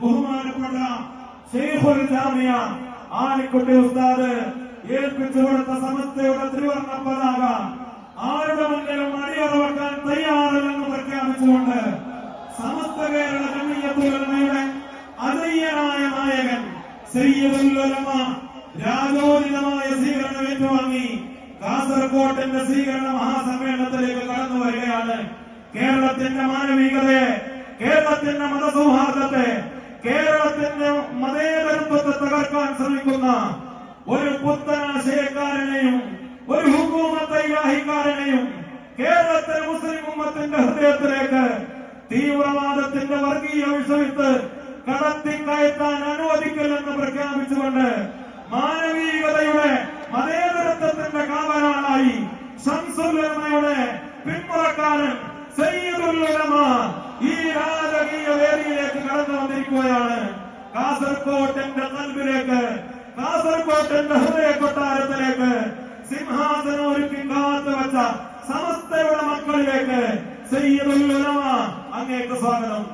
ബഹുമാനപ്പെട്ട ഷെയ്ഖുൽ ജാമിയ ആലിക്കുട്ടി ഉസ്താദ് ഏൽപ്പിച്ചു കൊടുത്ത സമസ്തയുടെ ത്രിവർണ പതാക ആരുടെ മുന്നിലും അടിയറവെക്കാൻ തയ്യാറല്ലെന്ന് പ്രഖ്യാപിച്ചുകൊണ്ട് സമസ്ത കേരള ജമിയത്തുലമയുടെ അതയ്യനായ നായകൻ സയ്യിദുലുലമ രാജോചിതമായ സ്വീകരണം ഏറ്റുവാങ്ങി കാസർകോട്ടിന്റെ സ്വീകരണ മഹാസമ്മേളനത്തിലേക്ക് കടന്നു വരികയാണ്. കേരളത്തിന്റെ മാനവികതയെ കേരളത്തിന്റെ മതസൗഹാർദ്ദത്തെ കേരളത്തിന്റെ മതേതരത്വത്തെ തകർക്കാൻ ശ്രമിക്കുന്ന ഒരു പുത്തനാശയക്കാരനെയും ഒരു ഹുക്കൂമത്ത് ഇലാഹിക്കാരനെയും കേരളത്തിലെ മുസ്ലിം ഉമ്മത്തിന്റെ ഹൃദയത്തിലേക്ക് തീവ്രവാദത്തിന്റെ വർഗീയ വിഷമിത്ത് കടത്തി കയറ്റാൻ അനുവദിക്കില്ലെന്ന് പ്രഖ്യാപിച്ചുകൊണ്ട് മാനവീകതയുടെ മതേതരത്വത്തിന്റെ കാവലാളായി ഷംസുല്ലമയുടെ പിന്മുറക്കാരൻ ഈ രാജകീയ വേദിയിലേക്ക് കടന്നു വന്നിരിക്കുകയാണ്. കാസർകോട്ടിന്റെ കൽവിലേക്ക് കാസർകോട്ടിന്റെ ഹൃദയ കൊട്ടാരത്തിലേക്ക് സിംഹാസനം ഒരുക്കി കാത്തു വെച്ച സമസ്തയുടെ മക്കളിലേക്ക് അങ്ങേക്ക് സ്വാഗതം.